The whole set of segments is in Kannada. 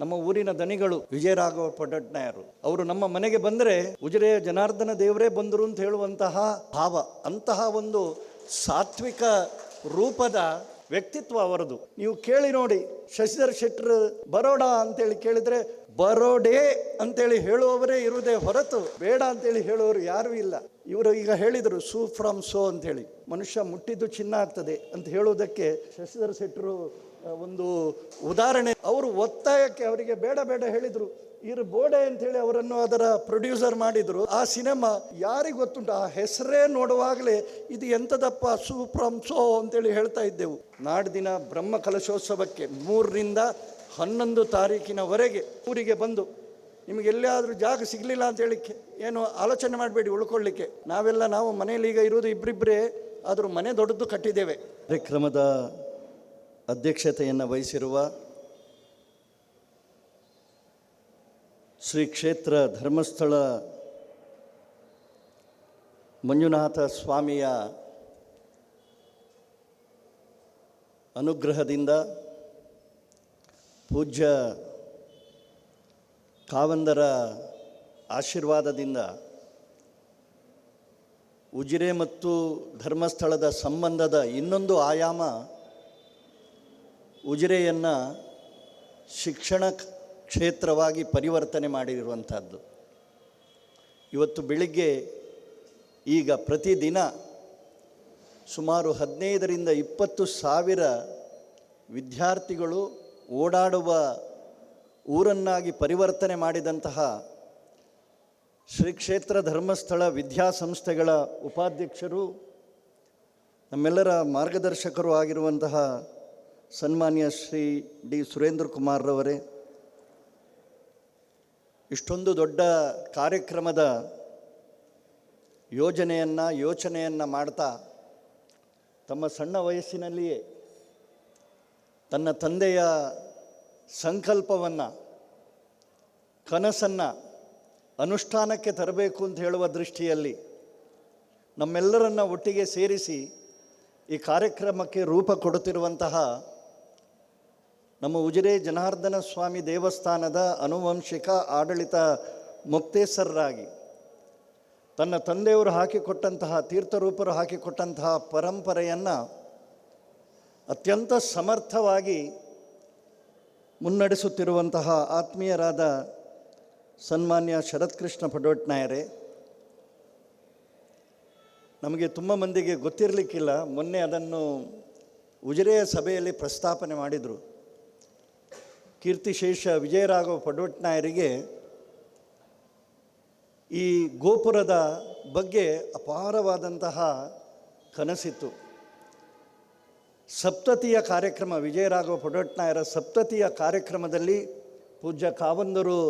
ನಮ್ಮ ಊರಿನ ದನಿಗಳು ವಿಜಯರಾಘವ ಪಡಟ್ನಾಯರು ಅವರು ನಮ್ಮ ಮನೆಗೆ ಬಂದರೆ ಉಜಿರೆಯ ಜನಾರ್ದನ ದೇವರೇ ಬಂದರು ಅಂತ ಹೇಳುವಂತಹ ಭಾವ, ಅಂತಹ ಒಂದು ಸಾತ್ವಿಕ ರೂಪದ ವ್ಯಕ್ತಿತ್ವ ಅವರದು. ನೀವು ಕೇಳಿ ನೋಡಿ, ಶಶಿಧರ್ ಶೆಟ್ಟರ್ ಬರೋಡ ಅಂತೇಳಿ ಕೇಳಿದ್ರೆ ಬರೋಡೆ ಅಂತೇಳಿ ಹೇಳುವವರೇ ಇರುವುದೇ ಹೊರತು ಬೇಡ ಅಂತೇಳಿ ಹೇಳುವವರು ಯಾರೂ ಇಲ್ಲ. ಇವರು ಈಗ ಹೇಳಿದರು, ಸೂ ಫ್ರಮ್ ಸೋ ಅಂತೇಳಿ. ಮನುಷ್ಯ ಮುಟ್ಟಿದ್ದು ಚಿನ್ನ ಆಗ್ತದೆ ಅಂತ ಹೇಳುವುದಕ್ಕೆ ಶಶಿಧರ್ ಶೆಟ್ಟರು ಒಂದು ಉದಾಹರಣೆ. ಅವರು ಒತ್ತಾಯಕ್ಕೆ ಅವರಿಗೆ ಬೇಡ ಬೇಡ ಹೇಳಿದರು. ಇರು ಬೋಡೆ ಅಂತೇಳಿ ಅವರನ್ನು ಅದರ ಪ್ರೊಡ್ಯೂಸರ್ ಮಾಡಿದ್ರು. ಆ ಸಿನಿಮಾ ಯಾರಿಗೆ ಗೊತ್ತುಂಟು? ಆ ಹೆಸರೇ ನೋಡುವಾಗಲೇ ಇದು ಎಂಥದಪ್ಪ ಸೋ ಅಂತೇಳಿ ಹೇಳ್ತಾ ಇದ್ದೆವು. ನಾಡ್ದಿನ ಬ್ರಹ್ಮ ಕಲಶೋತ್ಸವಕ್ಕೆ ಮೂರರಿಂದ ಹನ್ನೊಂದು ತಾರೀಕಿನವರೆಗೆ ಊರಿಗೆ ಬಂದು, ನಿಮಗೆ ಎಲ್ಲಿಯಾದರೂ ಜಾಗ ಸಿಗಲಿಲ್ಲ ಅಂತ ಹೇಳಿಕ್ಕೆ ಏನು ಆಲೋಚನೆ ಮಾಡಬೇಡಿ ಉಳ್ಕೊಳ್ಳಿಕ್ಕೆ. ನಾವೆಲ್ಲ ನಾವು ಮನೆಯಲ್ಲಿ ಈಗ ಇರೋದು ಇಬ್ಬರಿಬ್ಬರೇ ಆದರೂ ಮನೆ ದೊಡ್ಡದು ಕಟ್ಟಿದ್ದೇವೆ. ಕಾರ್ಯಕ್ರಮದ ಅಧ್ಯಕ್ಷತೆಯನ್ನು ವಹಿಸಿರುವ ಶ್ರೀ ಕ್ಷೇತ್ರ ಧರ್ಮಸ್ಥಳ ಮಂಜುನಾಥ ಸ್ವಾಮಿಯ ಅನುಗ್ರಹದಿಂದ ಪೂಜ್ಯ ಕಾವಂದರ ಆಶೀರ್ವಾದದಿಂದ ಉಜಿರೆ ಮತ್ತು ಧರ್ಮಸ್ಥಳದ ಸಂಬಂಧದ ಇನ್ನೊಂದು ಆಯಾಮ ಉಜಿರೆಯನ್ನು ಶಿಕ್ಷಣ ಕ್ಷೇತ್ರವಾಗಿ ಪರಿವರ್ತನೆ ಮಾಡಿರುವಂಥದ್ದು. ಇವತ್ತು ಬೆಳಿಗ್ಗೆ ಈಗ ಪ್ರತಿದಿನ ಸುಮಾರು ಹದಿನೈದರಿಂದ ಇಪ್ಪತ್ತು ಸಾವಿರ ವಿದ್ಯಾರ್ಥಿಗಳು ಓಡಾಡುವ ಊರನ್ನಾಗಿ ಪರಿವರ್ತನೆ ಮಾಡಿದಂತಹ ಶ್ರೀ ಕ್ಷೇತ್ರ ಧರ್ಮಸ್ಥಳ ವಿದ್ಯಾಸಂಸ್ಥೆಗಳ ಉಪಾಧ್ಯಕ್ಷರು, ನಮ್ಮೆಲ್ಲರ ಮಾರ್ಗದರ್ಶಕರು ಆಗಿರುವಂತಹ ಸನ್ಮಾನ್ಯ ಶ್ರೀ ಡಿ ಸುರೇಂದ್ರ ಕುಮಾರ್ರವರೇ ಇಷ್ಟೊಂದು ದೊಡ್ಡ ಕಾರ್ಯಕ್ರಮದ ಯೋಜನೆಯನ್ನು, ಯೋಚನೆಯನ್ನು ಮಾಡ್ತಾ ತಮ್ಮ ಸಣ್ಣ ವಯಸ್ಸಿನಲ್ಲಿಯೇ ತನ್ನ ತಂದೆಯ ಸಂಕಲ್ಪವನ್ನು, ಕನಸನ್ನು ಅನುಷ್ಠಾನಕ್ಕೆ ತರಬೇಕು ಅಂತ ಹೇಳುವ ದೃಷ್ಟಿಯಲ್ಲಿ ನಮ್ಮೆಲ್ಲರನ್ನ ಒಟ್ಟಿಗೆ ಸೇರಿಸಿ ಈ ಕಾರ್ಯಕ್ರಮಕ್ಕೆ ರೂಪ ಕೊಡುತ್ತಿರುವಂತಹ ನಮ್ಮ ಉಜಿರೆ ಜನಾರ್ದನ ಸ್ವಾಮಿ ದೇವಸ್ಥಾನದ ಅನುವಂಶಿಕ ಆಡಳಿತ ಮುಕ್ತೇಸರರಾಗಿ, ತನ್ನ ತಂದೆಯವರು ಹಾಕಿಕೊಟ್ಟಂತಹ ತೀರ್ಥರೂಪರು ಹಾಕಿಕೊಟ್ಟಂತಹ ಪರಂಪರೆಯನ್ನು ಅತ್ಯಂತ ಸಮರ್ಥವಾಗಿ ಮುನ್ನಡೆಸುತ್ತಿರುವಂತಹ ಆತ್ಮೀಯರಾದ ಸನ್ಮಾನ್ಯ ಶರತ್ಕೃಷ್ಣ ಪಡೋಟ್ನಾಯರೇ, ನಮಗೆ ತುಂಬ ಮಂದಿಗೆ ಗೊತ್ತಿರಲಿಕ್ಕಿಲ್ಲ, ಮೊನ್ನೆ ಅದನ್ನು ಉಜಿರೆಯ ಸಭೆಯಲ್ಲಿ ಪ್ರಸ್ತಾಪನೆ ಮಾಡಿದರು. ಕೀರ್ತಿಶೇಷ ವಿಜಯರಾಘವ ಪಡವಟ್ನಾಯರಿಗೆ ಈ ಗೋಪುರದ ಬಗ್ಗೆ ಅಪಾರವಾದಂತಹ ಕನಸಿತ್ತು. ಸಪ್ತತಿಯ ಕಾರ್ಯಕ್ರಮ, ವಿಜಯರಾಘವ ಪಡವಟ್ನಾಯರ ಸಪ್ತತಿಯ ಕಾರ್ಯಕ್ರಮದಲ್ಲಿ ಪೂಜ್ಯ ಕಾವಂದರು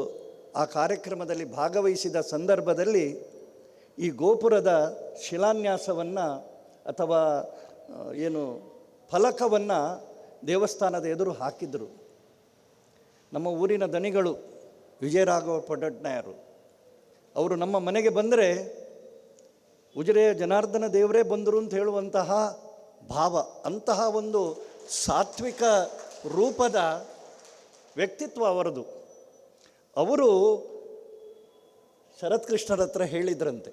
ಆ ಕಾರ್ಯಕ್ರಮದಲ್ಲಿ ಭಾಗವಹಿಸಿದ ಸಂದರ್ಭದಲ್ಲಿ ಈ ಗೋಪುರದ ಶಿಲಾನ್ಯಾಸವನ್ನು ಅಥವಾ ಏನು ಫಲಕವನ್ನು ದೇವಸ್ಥಾನದ ಎದುರು ಹಾಕಿದರು. ನಮ್ಮ ಊರಿನ ದನಿಗಳು ವಿಜಯರಾಘವ ಪಡಟ್ನಾಯರು ಅವರು ನಮ್ಮ ಮನೆಗೆ ಬಂದರೆ ಉಜಿರೆಯ ಜನಾರ್ದನ ದೇವರೇ ಬಂದರು ಅಂತ ಹೇಳುವಂತಹ ಭಾವ, ಅಂತಹ ಒಂದು ಸಾತ್ವಿಕ ರೂಪದ ವ್ಯಕ್ತಿತ್ವ ಅವರದು. ಅವರು ಶರತ್ಕೃಷ್ಣರ ಹತ್ರ ಹೇಳಿದ್ರಂತೆ,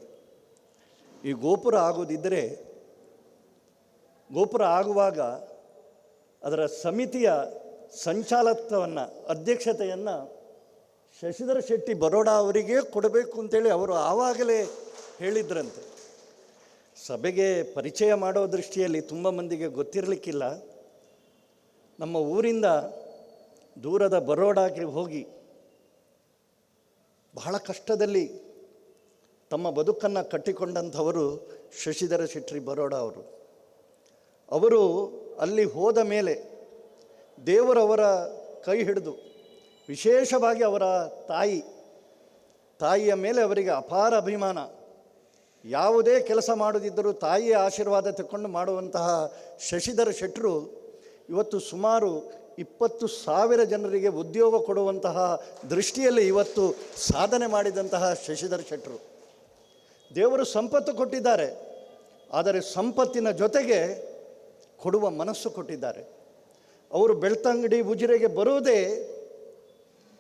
ಈ ಗೋಪುರ ಆಗೋದಿದ್ದರೆ ಗೋಪುರ ಆಗುವಾಗ ಅದರ ಸಮಿತಿಯ ಸಂಚಾಲಕವನ್ನು ಅಧ್ಯಕ್ಷತೆಯನ್ನು ಶಶಿಧರ ಶೆಟ್ಟಿ ಬರೋಡ ಅವರಿಗೆ ಕೊಡಬೇಕು ಅಂತೇಳಿ ಅವರು ಆವಾಗಲೇ ಹೇಳಿದ್ರಂತೆ. ಸಭೆಗೆ ಪರಿಚಯ ಮಾಡೋ ದೃಷ್ಟಿಯಲ್ಲಿ ತುಂಬ ಮಂದಿಗೆ ಗೊತ್ತಿರಲಿಕ್ಕಿಲ್ಲ. ನಮ್ಮ ಊರಿಂದ ದೂರದ ಬರೋಡಾಗೆ ಹೋಗಿ ಬಹಳ ಕಷ್ಟದಲ್ಲಿ ತಮ್ಮ ಬದುಕನ್ನು ಕಟ್ಟಿಕೊಂಡಂಥವರು ಶಶಿಧರ ಶೆಟ್ಟಿ ಬರೋಡ ಅವರು. ಅವರು ಅಲ್ಲಿ ಹೋದ ಮೇಲೆ ದೇವರವರ ಕೈ ಹಿಡಿದು ವಿಶೇಷವಾಗಿ ಅವರ ತಾಯಿ, ತಾಯಿಯ ಮೇಲೆ ಅವರಿಗೆ ಅಪಾರ ಅಭಿಮಾನ. ಯಾವುದೇ ಕೆಲಸ ಮಾಡದಿದ್ದರೂ ತಾಯಿಯ ಆಶೀರ್ವಾದ ತಗೊಂಡು ಮಾಡುವಂತಹ ಶಶಿಧರ ಶೆಟ್ಟರು ಇವತ್ತು ಸುಮಾರು ಇಪ್ಪತ್ತು ಸಾವಿರ ಜನರಿಗೆ ಉದ್ಯೋಗ ಕೊಡುವಂತಹ ದೃಷ್ಟಿಯಲ್ಲಿ ಇವತ್ತು ಸಾಧನೆ ಮಾಡಿದಂತಹ ಶಶಿಧರ ಶೆಟ್ಟರು ದೇವರು ಸಂಪತ್ತು ಕೊಟ್ಟಿದ್ದಾರೆ, ಆದರೆ ಸಂಪತ್ತಿನ ಜೊತೆಗೆ ಕೊಡುವ ಮನಸ್ಸು ಕೊಟ್ಟಿದ್ದಾರೆ. ಅವರು ಬೆಳ್ತಂಗಡಿ ಉಜಿರೆಗೆ ಬರುವುದೇ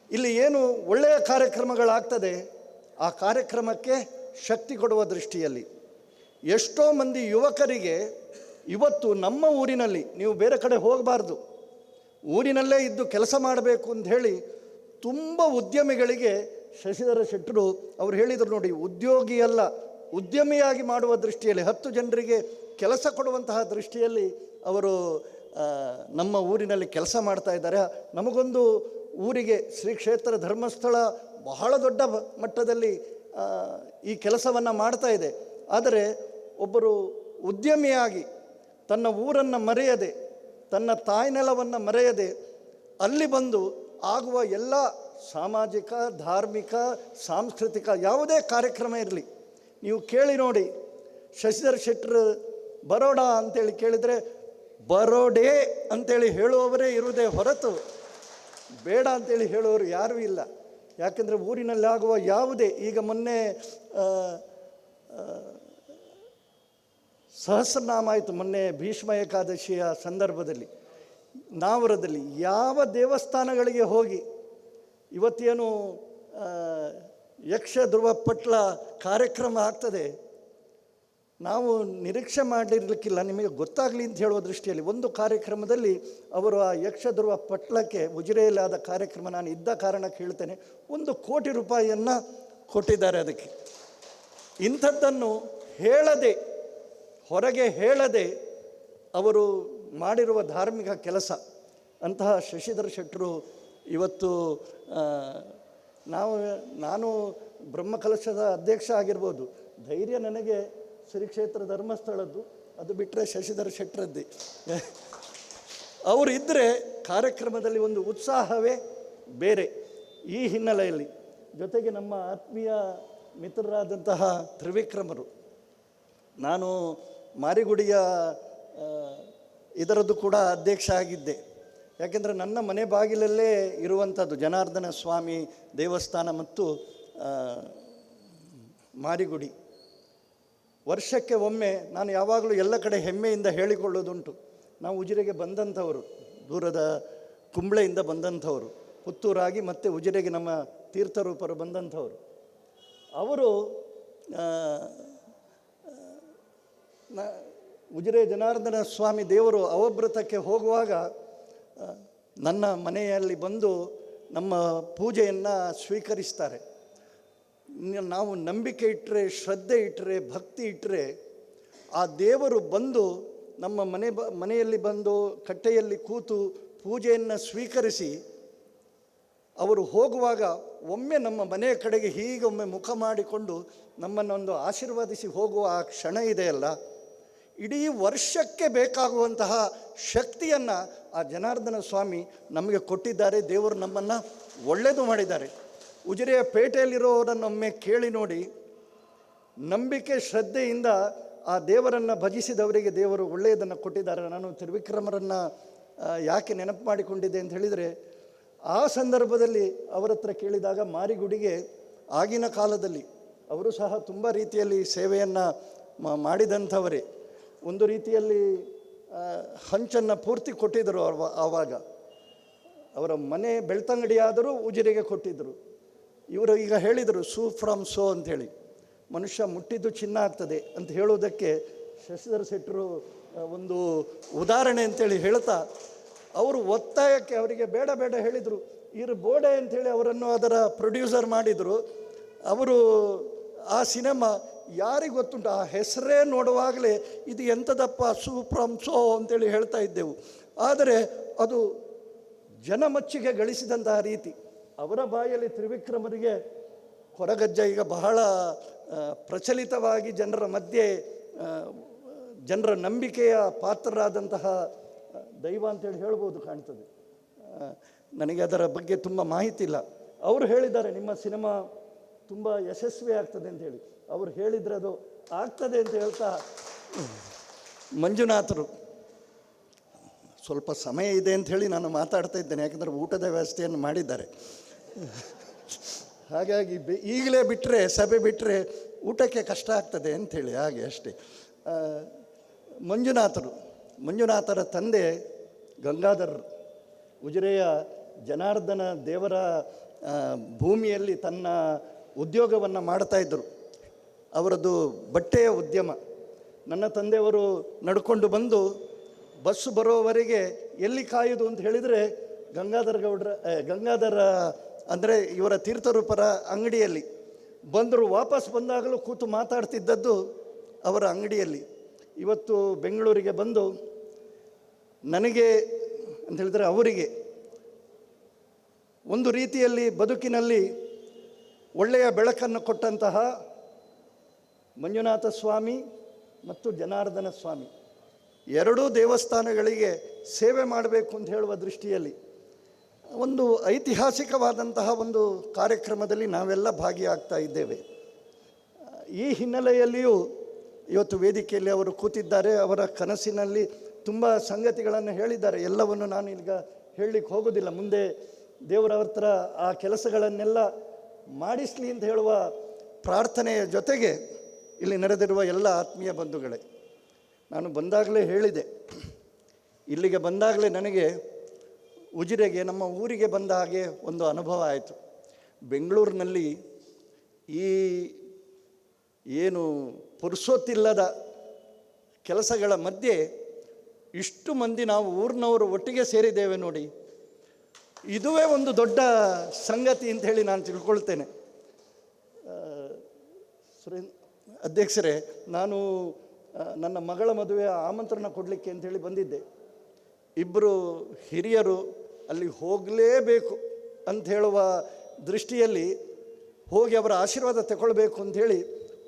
ಇಲ್ಲಿ ಏನು ಒಳ್ಳೆಯ ಕಾರ್ಯಕ್ರಮಗಳಾಗ್ತದೆ? ಆ ಕಾರ್ಯಕ್ರಮಕ್ಕೆ ಶಕ್ತಿ ಕೊಡುವ ದೃಷ್ಟಿಯಲ್ಲಿ ಎಷ್ಟೋ ಮಂದಿ ಯುವಕರಿಗೆ ಇವತ್ತು ನಮ್ಮ ಊರಿನಲ್ಲಿ, ನೀವು ಬೇರೆ ಕಡೆ ಹೋಗಬಾರ್ದು, ಊರಿನಲ್ಲೇ ಇದ್ದು ಕೆಲಸ ಮಾಡಬೇಕು ಅಂತ ಹೇಳಿ ತುಂಬ ಉದ್ಯಮಿಗಳಿಗೆ ಶಶಿಧರ ಶೆಟ್ಟರು ಅವರು ಹೇಳಿದರು ನೋಡಿ ಉದ್ಯೋಗಿ ಅಲ್ಲ ಉದ್ಯಮಿಯಾಗಿ ಮಾಡುವ ದೃಷ್ಟಿಯಲ್ಲಿ ಹತ್ತು ಜನರಿಗೆ ಕೆಲಸ ಕೊಡುವಂತಹ ದೃಷ್ಟಿಯಲ್ಲಿ ಅವರು ನಮ್ಮ ಊರಿನಲ್ಲಿ ಕೆಲಸ ಮಾಡ್ತಾ ಇದ್ದಾರೆ. ನಮಗೊಂದು ಊರಿಗೆ ಶ್ರೀ ಕ್ಷೇತ್ರ ಧರ್ಮಸ್ಥಳ ಬಹಳ ದೊಡ್ಡ ಮಟ್ಟದಲ್ಲಿ ಈ ಕೆಲಸವನ್ನು ಮಾಡ್ತಾ ಇದೆ. ಆದರೆ ಒಬ್ಬರು ಉದ್ಯಮಿಯಾಗಿ ತನ್ನ ಊರನ್ನು ಮರೆಯದೆ, ತನ್ನ ತಾಯ್ನೆಲವನ್ನು ಮರೆಯದೆ ಅಲ್ಲಿ ಬಂದು ಆಗುವ ಎಲ್ಲ ಸಾಮಾಜಿಕ, ಧಾರ್ಮಿಕ, ಸಾಂಸ್ಕೃತಿಕ ಯಾವುದೇ ಕಾರ್ಯಕ್ರಮ ಇರಲಿ, ನೀವು ಕೇಳಿ ನೋಡಿ, ಶಶಿಧರ್ ಶೆಟ್ಟರ್ ಬರೋಡ ಅಂತೇಳಿ ಕೇಳಿದರೆ ಬರೋಡೇ ಅಂತೇಳಿ ಹೇಳುವವರೇ ಇರುವುದೇ ಹೊರತು ಬೇಡ ಅಂತೇಳಿ ಹೇಳುವವರು ಯಾರೂ ಇಲ್ಲ. ಯಾಕೆಂದರೆ ಊರಿನಲ್ಲಿ ಆಗುವ ಯಾವುದೇ, ಈಗ ಮೊನ್ನೆ ಸಹಸ್ರನಾಮ ಆಯಿತು ಮೊನ್ನೆ ಭೀಷ್ಮ ಏಕಾದಶಿಯ ಸಂದರ್ಭದಲ್ಲಿ, ನಾವರದಲ್ಲಿ ಯಾವ ದೇವಸ್ಥಾನಗಳಿಗೆ ಹೋಗಿ, ಇವತ್ತೇನು ಯಕ್ಷ ಧ್ರುವ ಪಟ್ಲ ಕಾರ್ಯಕ್ರಮ ಆಗ್ತದೆ ನಾವು ನಿರೀಕ್ಷೆ ಮಾಡಿರ್ಲಿಕ್ಕಿಲ್ಲ, ನಿಮಗೆ ಗೊತ್ತಾಗಲಿ ಅಂತ ಹೇಳುವ ದೃಷ್ಟಿಯಲ್ಲಿ ಒಂದು ಕಾರ್ಯಕ್ರಮದಲ್ಲಿ ಅವರು ಆ ಯಕ್ಷಧ್ರುವ ಪಟ್ಲಕ್ಕೆ ಉಜಿರೆಯಲ್ಲಿ ಆದ ಕಾರ್ಯಕ್ರಮ ನಾನು ಇದ್ದ ಕಾರಣಕ್ಕೆ ಹೇಳ್ತೇನೆ ಒಂದು ಕೋಟಿ ರೂಪಾಯಿಯನ್ನು ಕೊಟ್ಟಿದ್ದಾರೆ ಅದಕ್ಕೆ. ಇಂಥದ್ದನ್ನು ಹೇಳದೆ, ಹೊರಗೆ ಹೇಳದೆ ಅವರು ಮಾಡಿರುವ ಧಾರ್ಮಿಕ ಕೆಲಸ. ಅಂತಹ ಶಶಿಧರ್ ಶೆಟ್ಟರು ಇವತ್ತು ನಾವು, ನಾನು ಬ್ರಹ್ಮಕಲಶದ ಅಧ್ಯಕ್ಷ ಆಗಿರ್ಬೋದು, ಧೈರ್ಯ ನನಗೆ ಶ್ರೀ ಕ್ಷೇತ್ರ ಧರ್ಮಸ್ಥಳದ್ದು, ಅದು ಬಿಟ್ಟರೆ ಶಶಿಧರ್ ಶೆಟ್ಟರದ್ದೇ. ಅವರು ಇದ್ದರೆ ಕಾರ್ಯಕ್ರಮದಲ್ಲಿ ಒಂದು ಉತ್ಸಾಹವೇ ಬೇರೆ ಈ ಹಿನ್ನೆಲೆಯಲ್ಲಿ. ಜೊತೆಗೆ ನಮ್ಮ ಆತ್ಮೀಯ ಮಿತ್ರರಾದಂತಹ ತ್ರಿವಿಕ್ರಮರು. ನಾನು ಮಾರಿಗುಡಿಯ ಇದರದ್ದು ಕೂಡ ಅಧ್ಯಕ್ಷ ಆಗಿದ್ದೆ. ಯಾಕೆಂದರೆ ನನ್ನ ಮನೆ ಬಾಗಿಲಲ್ಲೇ ಇರುವಂಥದ್ದು ಜನಾರ್ದನ ಸ್ವಾಮಿ ದೇವಸ್ಥಾನ ಮತ್ತು ಮಾರಿಗುಡಿ. ವರ್ಷಕ್ಕೆ ಒಮ್ಮೆ ನಾನು ಯಾವಾಗಲೂ ಎಲ್ಲ ಕಡೆ ಹೆಮ್ಮೆಯಿಂದ ಹೇಳಿಕೊಳ್ಳೋದುಂಟು ನಾವು ಉಜಿರೆಗೆ ಬಂದಂಥವರು, ದೂರದ ಕುಂಬಳೆಯಿಂದ ಬಂದಂಥವರು, ಪುತ್ತೂರಾಗಿ ಮತ್ತೆ ಉಜಿರೆಗೆ ನಮ್ಮ ತೀರ್ಥರೂಪರು ಬಂದಂಥವರು. ಅವರು ಉಜಿರೆ ಜನಾರ್ದನ ಸ್ವಾಮಿ ದೇವರು ಅವಭೃತಕ್ಕೆ ಹೋಗುವಾಗ ನನ್ನ ಮನೆಯಲ್ಲಿ ಬಂದು ನಮ್ಮ ಪೂಜೆಯನ್ನು ಸ್ವೀಕರಿಸ್ತಾರೆ. ನಾವು ನಂಬಿಕೆ ಇಟ್ಟರೆ ಶ್ರದ್ಧೆ ಇಟ್ಟರೆ ಭಕ್ತಿ ಇಟ್ಟರೆ ಆ ದೇವರು ಬಂದು ನಮ್ಮ ಮನೆ ಬ ಮನೆಯಲ್ಲಿ ಬಂದು ಕಟ್ಟೆಯಲ್ಲಿ ಕೂತು ಪೂಜೆಯನ್ನು ಸ್ವೀಕರಿಸಿ, ಅವರು ಹೋಗುವಾಗ ಒಮ್ಮೆ ನಮ್ಮ ಮನೆಯ ಕಡೆಗೆ ಹೀಗೊಮ್ಮೆ ಮುಖ ಮಾಡಿಕೊಂಡು ನಮ್ಮನ್ನೊಂದು ಆಶೀರ್ವದಿಸಿ ಹೋಗುವ ಆ ಕ್ಷಣ ಇದೆಯಲ್ಲ ಇಡೀ ವರ್ಷಕ್ಕೆ ಬೇಕಾಗುವಂತಹ ಶಕ್ತಿಯನ್ನು ಆ ಜನಾರ್ದನ ಸ್ವಾಮಿ ನಮಗೆ ಕೊಟ್ಟಿದ್ದಾರೆ. ದೇವರು ನಮ್ಮನ್ನು ಒಳ್ಳೆಯದು ಮಾಡಿದ್ದಾರೆ. ಉಜಿರೆಯ ಪೇಟೆಯಲ್ಲಿರೋರನ್ನೊಮ್ಮೆ ಕೇಳಿ ನೋಡಿ, ನಂಬಿಕೆ ಶ್ರದ್ಧೆಯಿಂದ ಆ ದೇವರನ್ನು ಭಜಿಸಿದವರಿಗೆ ದೇವರು ಒಳ್ಳೆಯದನ್ನು ಕೊಟ್ಟಿದ್ದಾರೆ. ನಾನು ತ್ರಿವಿಕ್ರಮರನ್ನು ಯಾಕೆ ನೆನಪು ಮಾಡಿಕೊಂಡಿದ್ದೆ ಅಂತ ಹೇಳಿದರೆ, ಆ ಸಂದರ್ಭದಲ್ಲಿ ಅವರ ಹತ್ರ ಕೇಳಿದಾಗ ಮಾರಿಗುಡಿಗೆ ಆಗಿನ ಕಾಲದಲ್ಲಿ ಅವರು ಸಹ ತುಂಬ ರೀತಿಯಲ್ಲಿ ಸೇವೆಯನ್ನು ಮಾಡಿದಂಥವರೇ. ಒಂದು ರೀತಿಯಲ್ಲಿ ಹಂಚನ್ನು ಪೂರ್ತಿ ಕೊಟ್ಟಿದ್ದರು ಅವ- ಆವಾಗ. ಅವರ ಮನೆ ಬೆಳ್ತಂಗಡಿಯಾದರೂ ಉಜಿರೆಗೆ ಕೊಟ್ಟಿದ್ದರು. ಇವರು ಈಗ ಹೇಳಿದರು, ಸೂ ಫ್ರಮ್ ಸೋ ಅಂಥೇಳಿ. ಮನುಷ್ಯ ಮುಟ್ಟಿದ್ದು ಚಿನ್ನ ಆಗ್ತದೆ ಅಂತ ಹೇಳೋದಕ್ಕೆ ಶಶಿಧರ್ ಶೆಟ್ಟರು ಒಂದು ಉದಾಹರಣೆ ಅಂತೇಳಿ ಹೇಳ್ತಾ, ಅವರು ಒತ್ತಾಯಕ್ಕೆ ಅವರಿಗೆ ಬೇಡ ಬೇಡ ಹೇಳಿದರು. ಇರು ಬೋಡೆ ಅಂಥೇಳಿ ಅವರನ್ನು ಅದರ ಪ್ರೊಡ್ಯೂಸರ್ ಮಾಡಿದರು. ಅವರು, ಆ ಸಿನಿಮಾ ಯಾರಿಗೆ ಗೊತ್ತುಂಟು? ಆ ಹೆಸರೇ ನೋಡುವಾಗಲೇ ಇದು ಎಂಥದಪ್ಪ? ಸೂ ಫ್ರಮ್ ಸೋ ಅಂತೇಳಿ ಹೇಳ್ತಾ ಇದ್ದೆವು. ಆದರೆ ಅದು ಜನಮಚ್ಚಿಗೆ ಗಳಿಸಿದಂತಹ ರೀತಿ. ಅವರ ಬಾಯಲ್ಲಿ ತ್ರಿವಿಕ್ರಮರಿಗೆ ಹೊರಗಜ್ಜ ಈಗ ಬಹಳ ಪ್ರಚಲಿತವಾಗಿ ಜನರ ಮಧ್ಯೆ ಜನರ ನಂಬಿಕೆಯ ಪಾತ್ರರಾದಂತಹ ದೈವ ಅಂತೇಳಿ ಹೇಳ್ಬೋದು ಕಾಣ್ತದೆ. ನನಗೆ ಅದರ ಬಗ್ಗೆ ತುಂಬ ಮಾಹಿತಿ ಇಲ್ಲ. ಅವರು ಹೇಳಿದ್ದಾರೆ, ನಿಮ್ಮ ಸಿನಿಮಾ ತುಂಬ ಯಶಸ್ವಿ ಆಗ್ತದೆ ಅಂತ ಹೇಳಿ. ಅವರು ಹೇಳಿದ್ರೆ ಅದು ಆಗ್ತದೆ ಅಂತ ಹೇಳ್ತಾ ಮಂಜುನಾಥರು, ಸ್ವಲ್ಪ ಸಮಯ ಇದೆ ಅಂತ ಹೇಳಿ ನಾನು ಮಾತಾಡ್ತಾ ಇದ್ದೇನೆ, ಯಾಕಂದರೆ ಊಟದ ವ್ಯವಸ್ಥೆಯನ್ನು ಮಾಡಿದ್ದಾರೆ. ಹಾಗಾಗಿ ಈಗಲೇ ಬಿಟ್ಟರೆ ಸಭೆ ಬಿಟ್ಟರೆ ಊಟಕ್ಕೆ ಕಷ್ಟ ಆಗ್ತದೆ ಅಂಥೇಳಿ ಹಾಗೆ ಅಷ್ಟೇ. ಮಂಜುನಾಥರು, ಮಂಜುನಾಥರ ತಂದೆ ಗಂಗಾಧರರು ಉಜಿರೆಯ ಜನಾರ್ದನ ದೇವರ ಭೂಮಿಯಲ್ಲಿ ತನ್ನ ಉದ್ಯೋಗವನ್ನು ಮಾಡ್ತಾ ಇದ್ದರು. ಅವರದ್ದು ಬಟ್ಟೆಯ ಉದ್ಯಮ. ನನ್ನ ತಂದೆಯವರು ನಡ್ಕೊಂಡು ಬಂದು ಬಸ್ಸು ಬರೋವರೆಗೆ ಎಲ್ಲಿ ಕಾಯೋದು ಅಂತ ಹೇಳಿದರೆ ಗಂಗಾಧರ ಗೌಡ್ರ ಗಂಗಾಧರ ಅಂದರೆ ಇವರ ತೀರ್ಥರೂಪರ ಅಂಗಡಿಯಲ್ಲಿ. ಬಂದರು ವಾಪಸ್ ಬಂದಾಗಲೂ ಕೂತು ಮಾತಾಡ್ತಿದ್ದದ್ದು ಅವರ ಅಂಗಡಿಯಲ್ಲಿ. ಇವತ್ತು ಬೆಂಗಳೂರಿಗೆ ಬಂದು ನನಗೆ ಅಂತ ಹೇಳಿದರೆ ಅವರಿಗೆ ಒಂದು ರೀತಿಯಲ್ಲಿ ಬದುಕಿನಲ್ಲಿ ಒಳ್ಳೆಯ ಬೆಳಕನ್ನು ಕೊಟ್ಟಂತಹ ಮಂಜುನಾಥ ಸ್ವಾಮಿ ಮತ್ತು ಜನಾರ್ದನ ಸ್ವಾಮಿ. ಎರಡೂ ದೇವಸ್ಥಾನಗಳಿಗೆ ಸೇವೆ ಮಾಡಬೇಕು ಅಂತ ಹೇಳುವ ದೃಷ್ಟಿಯಲ್ಲಿ ಒಂದು ಐತಿಹಾಸಿಕವಾದಂತಹ ಒಂದು ಕಾರ್ಯಕ್ರಮದಲ್ಲಿ ನಾವೆಲ್ಲ ಭಾಗಿಯಾಗ್ತಾ ಇದ್ದೇವೆ. ಈ ಹಿನ್ನೆಲೆಯಲ್ಲಿಯೂ ಇವತ್ತು ವೇದಿಕೆಯಲ್ಲಿ ಅವರು ಕೂತಿದ್ದಾರೆ. ಅವರ ಕನಸಿನಲ್ಲಿ ತುಂಬ ಸಂಗತಿಗಳನ್ನು ಹೇಳಿದ್ದಾರೆ. ಎಲ್ಲವನ್ನು ನಾನು ಈಗ ಹೇಳಲಿಕ್ಕೆ ಹೋಗೋದಿಲ್ಲ ಮುಂದೆ ದೇವರ ಹತ್ರ ಆ ಕೆಲಸಗಳನ್ನೆಲ್ಲ ಮಾಡಿಸಲಿ ಅಂತ ಹೇಳುವ ಪ್ರಾರ್ಥನೆಯ ಜೊತೆಗೆ ಇಲ್ಲಿ ನಡೆದಿರುವ ಎಲ್ಲ ಆತ್ಮೀಯ ಬಂಧುಗಳೇ, ನಾನು ಬಂದಾಗಲೇ ಹೇಳಿದೆ. ಇಲ್ಲಿಗೆ ಬಂದಾಗಲೇ ನನಗೆ ಉಜಿರೆಗೆ ನಮ್ಮ ಊರಿಗೆ ಬಂದ ಹಾಗೆ ಒಂದು ಅನುಭವ ಆಯಿತು. ಬೆಂಗಳೂರಿನಲ್ಲಿ ಈ ಏನು ಪುರುಸೊತ್ತಿಲ್ಲದ ಕೆಲಸಗಳ ಮಧ್ಯೆ ಇಷ್ಟು ಮಂದಿ ನಾವು ಊರಿನವರು ಒಟ್ಟಿಗೆ ಸೇರಿದ್ದೇವೆ ನೋಡಿ. ಇದುವೇ ಒಂದು ದೊಡ್ಡ ಸಂಗತಿ ಅಂತ ಹೇಳಿ ನಾನು ತಿಳ್ಕೊಳ್ತೇನೆ. ಸುರೇನ್ ಅಧ್ಯಕ್ಷರೇ, ನಾನು ನನ್ನ ಮಗಳ ಮದುವೆ ಆಮಂತ್ರಣ ಕೊಡಲಿಕ್ಕೆ ಅಂತೇಳಿ ಬಂದಿದ್ದೆ. ಇಬ್ಬರು ಹಿರಿಯರು ಅಲ್ಲಿ ಹೋಗಲೇಬೇಕು ಅಂತ ಹೇಳುವ ದೃಷ್ಟಿಯಲ್ಲಿ ಹೋಗಿ ಅವರ ಆಶೀರ್ವಾದ ತಗೊಳ್ಬೇಕು ಅಂಥೇಳಿ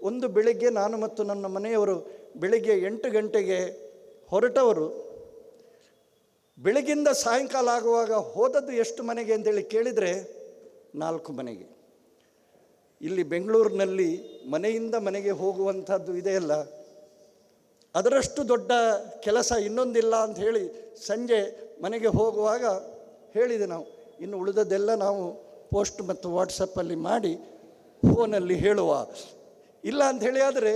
ಒಂದು ಬೆಳಿಗ್ಗೆ ನಾನು ಮತ್ತು ನನ್ನ ಮನೆಯವರು ಬೆಳಿಗ್ಗೆ ಎಂಟು ಗಂಟೆಗೆ ಹೊರಟವರು. ಬೆಳಗಿಂದ ಸಾಯಂಕಾಲ ಆಗುವಾಗ ಹೋದದ್ದು ಎಷ್ಟು ಮನೆಗೆ ಅಂತೇಳಿ ಕೇಳಿದರೆ ನಾಲ್ಕು ಮನೆಗೆ. ಇಲ್ಲಿ ಬೆಂಗಳೂರಿನಲ್ಲಿ ಮನೆಯಿಂದ ಮನೆಗೆ ಹೋಗುವಂಥದ್ದು ಇದೆಯಲ್ಲ ಅದರಷ್ಟು ದೊಡ್ಡ ಕೆಲಸ ಇನ್ನೊಂದಿಲ್ಲ ಅಂತ ಹೇಳಿ ಸಂಜೆ ಮನೆಗೆ ಹೋಗುವಾಗ ಹೇಳಿದೆ ನಾವು. ಇನ್ನು ಉಳಿದದ್ದೆಲ್ಲ ನಾವು ಪೋಸ್ಟ್ ಮತ್ತು ವಾಟ್ಸಪ್ಪಲ್ಲಿ ಮಾಡಿ ಫೋನಲ್ಲಿ ಹೇಳುವ. ಇಲ್ಲ ಅಂತ ಹೇಳಿ ಆದರೆ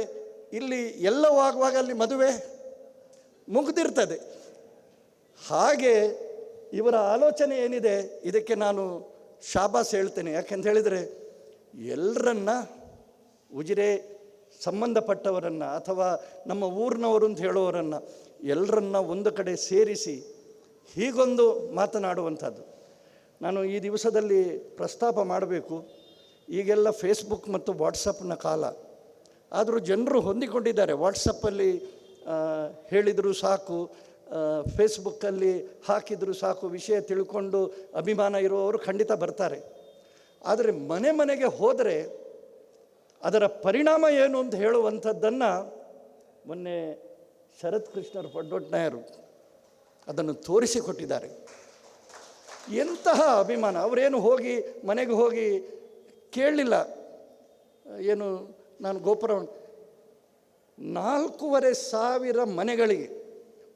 ಇಲ್ಲಿ ಎಲ್ಲವೂ ಅಲ್ಲಿ ಮದುವೆ ಮುಗಿದಿರ್ತದೆ. ಹಾಗೆ ಇವರ ಆಲೋಚನೆ ಏನಿದೆ, ಇದಕ್ಕೆ ನಾನು ಶಾಬಾಸ್ ಹೇಳ್ತೇನೆ. ಯಾಕೆಂತ ಹೇಳಿದರೆ ಎಲ್ಲರನ್ನ ಉಜಿರೆ ಸಂಬಂಧಪಟ್ಟವರನ್ನು ಅಥವಾ ನಮ್ಮ ಊರಿನವರು ಅಂತ ಹೇಳುವವರನ್ನು ಎಲ್ಲರನ್ನ ಒಂದು ಕಡೆ ಸೇರಿಸಿ ಹೀಗೊಂದು ಮಾತನಾಡುವಂಥದ್ದು. ನಾನು ಈ ದಿವಸದಲ್ಲಿ ಪ್ರಸ್ತಾಪ ಮಾಡಬೇಕು. ಈಗೆಲ್ಲ ಫೇಸ್ಬುಕ್ ಮತ್ತು ವಾಟ್ಸಪ್ನ ಕಾಲ. ಆದರೂ ಜನರು ಹೊಂದಿಕೊಂಡಿದ್ದಾರೆ. ವಾಟ್ಸಪ್ಪಲ್ಲಿ ಹೇಳಿದರೂ ಸಾಕು ಫೇಸ್ಬುಕ್ಕಲ್ಲಿ ಹಾಕಿದರೂ ಸಾಕು, ವಿಷಯ ತಿಳ್ಕೊಂಡು ಅಭಿಮಾನ ಇರುವವರು ಖಂಡಿತ ಬರ್ತಾರೆ. ಆದರೆ ಮನೆ ಮನೆಗೆ ಹೋದರೆ ಅದರ ಪರಿಣಾಮ ಏನು ಅಂತ ಹೇಳುವಂಥದ್ದನ್ನು ಮೊನ್ನೆ ಶರತ್ ಕೃಷ್ಣರು ಪಡ್ಡೊಟ್ನಾಯರು ಅದನ್ನು ತೋರಿಸಿಕೊಟ್ಟಿದ್ದಾರೆ. ಎಂತಹ ಅಭಿಮಾನ. ಅವರೇನು ಹೋಗಿ ಮನೆಗೆ ಹೋಗಿ ಕೇಳಲಿಲ್ಲ. ಏನು ನಾನು ಗೋಪುರ ನಾಲ್ಕೂವರೆ ಸಾವಿರ ಮನೆಗಳಿಗೆ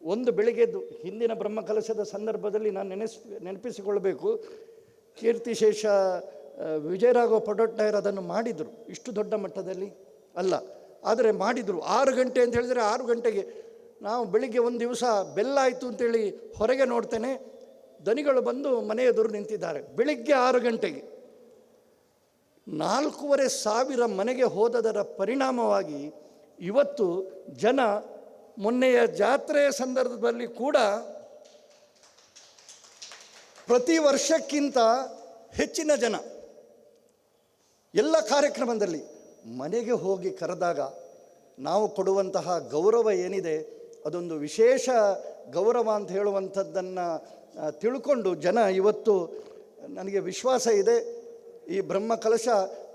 ಒಂದು ಬೆಳಿಗ್ಗೆದ್ದು ಹಿಂದಿನ ಬ್ರಹ್ಮಕಲಶದ ಸಂದರ್ಭದಲ್ಲಿ ನಾನು ನೆನೆಸ್ ನೆನಪಿಸಿಕೊಳ್ಬೇಕು ಕೀರ್ತಿಶೇಷ ವಿಜಯರಾಘವ ಪಡೋಟ್ನಾಯರ್ ಅದನ್ನು ಮಾಡಿದರು. ಇಷ್ಟು ದೊಡ್ಡ ಮಟ್ಟದಲ್ಲಿ ಅಲ್ಲ. ಆದರೆ ಮಾಡಿದರು. ಆರು ಗಂಟೆ ಅಂತ ಹೇಳಿದರೆ ಆರು ಗಂಟೆಗೆ ನಾವು ಬೆಳಿಗ್ಗೆ ಒಂದು ದಿವಸ ಬೆಲ್ಲ ಆಯಿತು ಅಂತೇಳಿ ಹೊರಗೆ ನೋಡ್ತೇನೆ, ದನಿಗಳು ಬಂದು ಮನೆ ಎದುರು ನಿಂತಿದ್ದಾರೆ. ಬೆಳಿಗ್ಗೆ ಆರು ಗಂಟೆಗೆ ನಾಲ್ಕೂವರೆ ಸಾವಿರ ಮನೆಗೆ ಹೋದದರ ಪರಿಣಾಮವಾಗಿ ಇವತ್ತು ಜನ ಮೊನ್ನೆಯ ಜಾತ್ರೆಯ ಸಂದರ್ಭದಲ್ಲಿ ಕೂಡ ಪ್ರತಿ ವರ್ಷಕ್ಕಿಂತ ಹೆಚ್ಚಿನ ಜನ ಎಲ್ಲ ಕಾರ್ಯಕ್ರಮದಲ್ಲಿ ಮನೆಗೆ ಹೋಗಿ ಕರೆದಾಗ ನಾವು ಕೊಡುವಂತಹ ಗೌರವ ಏನಿದೆ ಅದೊಂದು ವಿಶೇಷ ಗೌರವ ಅಂತ ಹೇಳುವಂಥದ್ದನ್ನು ತಿಳ್ಕೊಂಡು ಜನ ಇವತ್ತು ನನಗೆ ವಿಶ್ವಾಸ ಇದೆ. ಈ ಬ್ರಹ್ಮ ಕಲಶ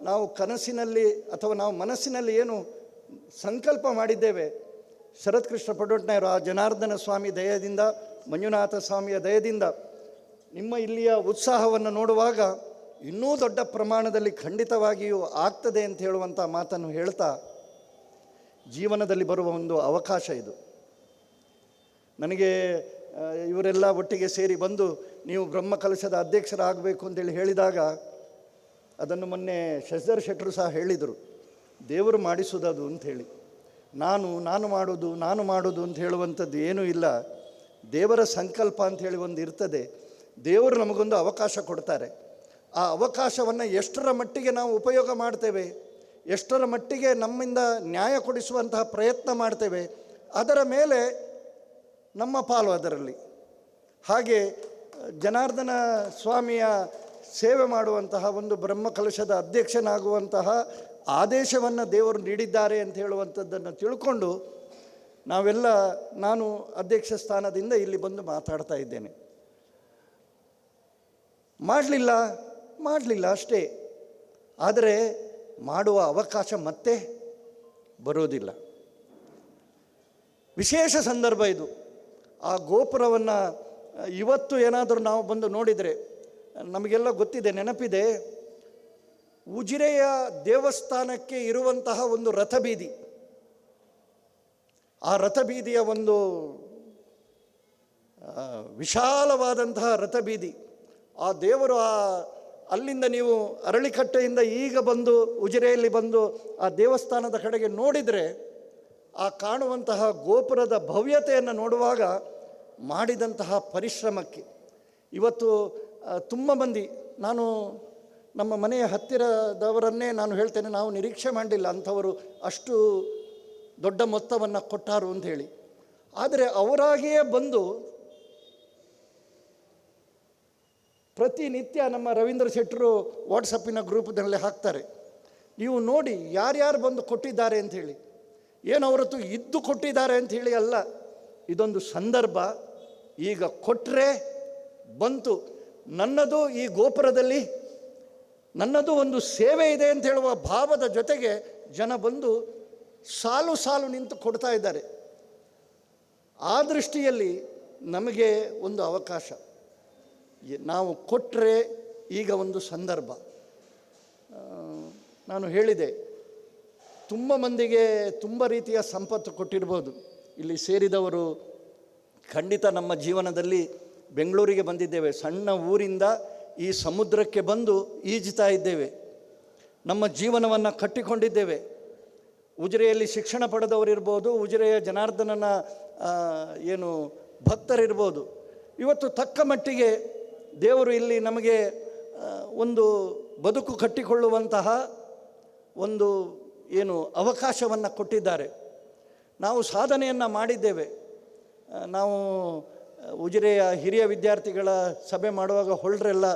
ನಾವು ಕನಸಿನಲ್ಲಿ ಅಥವಾ ನಾವು ಮನಸ್ಸಿನಲ್ಲಿ ಏನು ಸಂಕಲ್ಪ ಮಾಡಿದ್ದೇವೆ. ಶರತ್ಕೃಷ್ಣ ಪಡೋಟ್ನಾಯರು ಆ ಜನಾರ್ದನ ಸ್ವಾಮಿ ದಯದಿಂದ, ಮಂಜುನಾಥ ಸ್ವಾಮಿಯ ದಯದಿಂದ ನಿಮ್ಮ ಇಲ್ಲಿಯ ಉತ್ಸಾಹವನ್ನು ನೋಡುವಾಗ ಇನ್ನೂ ದೊಡ್ಡ ಪ್ರಮಾಣದಲ್ಲಿ ಖಂಡಿತವಾಗಿಯೂ ಆಗ್ತದೆ ಅಂತ ಹೇಳುವಂಥ ಮಾತನ್ನು ಹೇಳ್ತಾ ಜೀವನದಲ್ಲಿ ಬರುವ ಒಂದು ಅವಕಾಶ ಇದು. ನನಗೆ ಇವರೆಲ್ಲ ಒಟ್ಟಿಗೆ ಸೇರಿ ಬಂದು ನೀವು ಬ್ರಹ್ಮ ಕಲಶದ ಅಧ್ಯಕ್ಷರಾಗಬೇಕು ಅಂತೇಳಿ ಹೇಳಿದಾಗ ಅದನ್ನು ಮೊನ್ನೆ ಶಶಧರ್ ಶೆಟ್ಟರು ಸಹ ಹೇಳಿದರು. ದೇವರು ಮಾಡಿಸೋದದು ಅಂಥೇಳಿ. ನಾನು ನಾನು ಮಾಡೋದು ನಾನು ಮಾಡೋದು ಅಂತ ಹೇಳುವಂಥದ್ದು ಏನೂ ಇಲ್ಲ. ದೇವರ ಸಂಕಲ್ಪ ಅಂಥೇಳಿ ಒಂದು ಇರ್ತದೆ. ದೇವರು ನಮಗೊಂದು ಅವಕಾಶ ಕೊಡ್ತಾರೆ. ಆ ಅವಕಾಶವನ್ನು ಎಷ್ಟರ ಮಟ್ಟಿಗೆ ನಾವು ಉಪಯೋಗ ಮಾಡ್ತೇವೆ, ಎಷ್ಟರ ಮಟ್ಟಿಗೆ ನಮ್ಮಿಂದ ನ್ಯಾಯ ಕೊಡಿಸುವಂತಹ ಪ್ರಯತ್ನ ಮಾಡ್ತೇವೆ, ಅದರ ಮೇಲೆ ನಮ್ಮ ಪಾಲು ಅದರಲ್ಲಿ. ಹಾಗೆ, ಜನಾರ್ದನ ಸ್ವಾಮಿಯ ಸೇವೆ ಮಾಡುವಂತಹ ಒಂದು ಬ್ರಹ್ಮಕಲಶದ ಅಧ್ಯಕ್ಷನಾಗುವಂತಹ ಆದೇಶವನ್ನು ದೇವರು ನೀಡಿದ್ದಾರೆ ಅಂತ ಹೇಳುವಂಥದ್ದನ್ನು ತಿಳ್ಕೊಂಡು ನಾವೆಲ್ಲ, ನಾನು ಅಧ್ಯಕ್ಷ ಸ್ಥಾನದಿಂದ ಇಲ್ಲಿ ಬಂದು ಮಾತಾಡ್ತಾ ಇದ್ದೇನೆ. ಮಾಡಲಿಲ್ಲ ಮಾಡಲಿಲ್ಲ ಅಷ್ಟೇ. ಆದರೆ ಮಾಡುವ ಅವಕಾಶ ಮತ್ತೆ ಬರೋದಿಲ್ಲ ವಿಶೇಷ ಸಂದರ್ಭ ಇದು. ಆ ಗೋಪುರವನ್ನು ಇವತ್ತು ಏನಾದರೂ ನಾವು ಬಂದು ನೋಡಿದರೆ, ನಮಗೆಲ್ಲ ಗೊತ್ತಿದೆ, ನೆನಪಿದೆ. ಉಜಿರೆಯ ದೇವಸ್ಥಾನಕ್ಕೆ ಇರುವಂತಹ ಒಂದು ರಥಬೀದಿ. ಆ ರಥಬೀದಿಯ ಒಂದು ವಿಶಾಲವಾದಂತಹ ರಥಬೀದಿ. ಆ ದೇವರು ಆ, ಅಲ್ಲಿಂದ ನೀವು ಅರಳಿಕಟ್ಟೆಯಿಂದ ಈಗ ಬಂದು, ಉಜಿರೆಯಲ್ಲಿ ಬಂದು ಆ ದೇವಸ್ಥಾನದ ಕಡೆಗೆ ನೋಡಿದರೆ ಆ ಕಾಣುವಂತಹ ಗೋಪುರದ ಭವ್ಯತೆಯನ್ನು ನೋಡುವಾಗ ಮಾಡಿದಂತಹ ಪರಿಶ್ರಮಕ್ಕೆ. ಇವತ್ತು ತುಂಬ ಮಂದಿ, ನಾನು ನಮ್ಮ ಮನೆಯ ಹತ್ತಿರದವರನ್ನೇ ನಾನು ಹೇಳ್ತೇನೆ, ನಾವು ನಿರೀಕ್ಷೆ ಮಾಡಲಿಲ್ಲ ಅಂಥವರು ಅಷ್ಟು ದೊಡ್ಡ ಮೊತ್ತವನ್ನು ಕೊಟ್ಟಾರು ಅಂತ ಹೇಳಿ ಆದರೆ ಅವರಾಗಿಯೇ ಬಂದು ಪ್ರತಿನಿತ್ಯ ನಮ್ಮ ರವೀಂದ್ರ ಶೆಟ್ಟರು ವಾಟ್ಸಪ್ಪಿನ ಗ್ರೂಪ್ನಲ್ಲಿ ಹಾಕ್ತಾರೆ. ನೀವು ನೋಡಿ ಯಾರ್ಯಾರು ಬಂದು ಕೊಟ್ಟಿದ್ದಾರೆ ಅಂಥೇಳಿ. ಏನು ಅವರತ್ತು ಇದ್ದು ಕೊಟ್ಟಿದ್ದಾರೆ ಅಂತ ಹೇಳಿ ಅಲ್ಲ, ಇದೊಂದು ಸಂದರ್ಭ. ಈಗ ಕೊಟ್ಟರೆ ಬಂತು. ನನ್ನದು ಈ ಗೋಪುರದಲ್ಲಿ, ನನ್ನದು ಒಂದು ಸೇವೆ ಇದೆ ಅಂತ ಹೇಳುವ ಭಾವದ ಜೊತೆಗೆ ಜನ ಬಂದು ಸಾಲು ಸಾಲು ನಿಂತು ಕೊಡ್ತಾ ಇದ್ದಾರೆ. ಆ ದೃಷ್ಟಿಯಲ್ಲಿ ನಮಗೆ ಒಂದು ಅವಕಾಶ. ನಾವು ಕೊಟ್ಟರೆ ಈಗ ಒಂದು ಸಂದರ್ಭ. ನಾನು ಹೇಳಿದೆ ತುಂಬ ಮಂದಿಗೆ ತುಂಬ ರೀತಿಯ ಸಂಪತ್ತು ಕೊಟ್ಟಿರ್ಬೋದು. ಇಲ್ಲಿ ಸೇರಿದವರು ಖಂಡಿತ ನಮ್ಮ ಜೀವನದಲ್ಲಿ ಬೆಂಗಳೂರಿಗೆ ಬಂದಿದ್ದೇವೆ. ಸಣ್ಣ ಊರಿಂದ ಈ ಸಮುದ್ರಕ್ಕೆ ಬಂದು ಈಜುತ್ತಾ ಇದ್ದೇವೆ. ನಮ್ಮ ಜೀವನವನ್ನು ಕಟ್ಟಿಕೊಂಡಿದ್ದೇವೆ. ಉಜಿರೆಯಲ್ಲಿ ಶಿಕ್ಷಣ ಪಡೆದವರಿರ್ಬೋದು ಉಜಿರೆಯ ಜನಾರ್ದನನ ಏನು ಭಕ್ತರಿರ್ಬೋದು. ಇವತ್ತು ತಕ್ಕ ಮಟ್ಟಿಗೆ ದೇವರು ಇಲ್ಲಿ ನಮಗೆ ಒಂದು ಬದುಕು ಕಟ್ಟಿಕೊಳ್ಳುವಂತಹ ಒಂದು ಏನು ಅವಕಾಶವನ್ನು ಕೊಟ್ಟಿದ್ದಾರೆ. ನಾವು ಸಾಧನೆಯನ್ನು ಮಾಡಿದ್ದೇವೆ. ನಾವು ಉಜಿರೆಯ ಹಿರಿಯ ವಿದ್ಯಾರ್ಥಿಗಳ ಸಭೆ ಮಾಡುವಾಗ ಹೊಳ್ರೆಲ್ಲ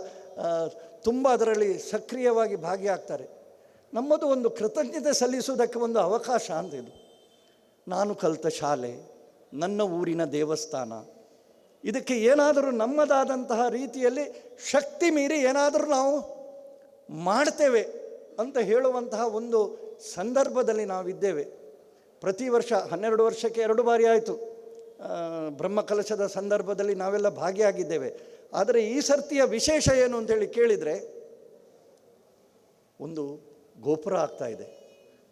ತುಂಬ ಅದರಲ್ಲಿ ಸಕ್ರಿಯವಾಗಿ ಭಾಗಿಯಾಗ್ತಾರೆ. ನಮ್ಮದು ಒಂದು ಕೃತಜ್ಞತೆ ಸಲ್ಲಿಸುವುದಕ್ಕೆ ಒಂದು ಅವಕಾಶ ಅಂತ ಇದು. ನಾನು ಕಲಿತ ಶಾಲೆ, ನನ್ನ ಊರಿನ ದೇವಸ್ಥಾನ, ಇದಕ್ಕೆ ಏನಾದರೂ ನಮ್ಮದಾದಂತಹ ರೀತಿಯಲ್ಲಿ ಶಕ್ತಿ ಮೀರಿ ಏನಾದರೂ ನಾವು ಮಾಡ್ತೇವೆ ಅಂತ ಹೇಳುವಂತಹ ಒಂದು ಸಂದರ್ಭದಲ್ಲಿ ನಾವಿದ್ದೇವೆ. ಪ್ರತಿ ವರ್ಷ ಹನ್ನೆರಡು ವರ್ಷಕ್ಕೆ ಎರಡು ಬಾರಿ ಆಯಿತು. ಬ್ರಹ್ಮಕಲಶದ ಸಂದರ್ಭದಲ್ಲಿ ನಾವೆಲ್ಲ ಭಾಗಿಯಾಗಿದ್ದೇವೆ. ಆದರೆ ಈ ಸರ್ತಿಯ ವಿಶೇಷ ಏನು ಅಂತೇಳಿ ಕೇಳಿದರೆ ಒಂದು ಗೋಪುರ ಆಗ್ತಾ ಇದೆ.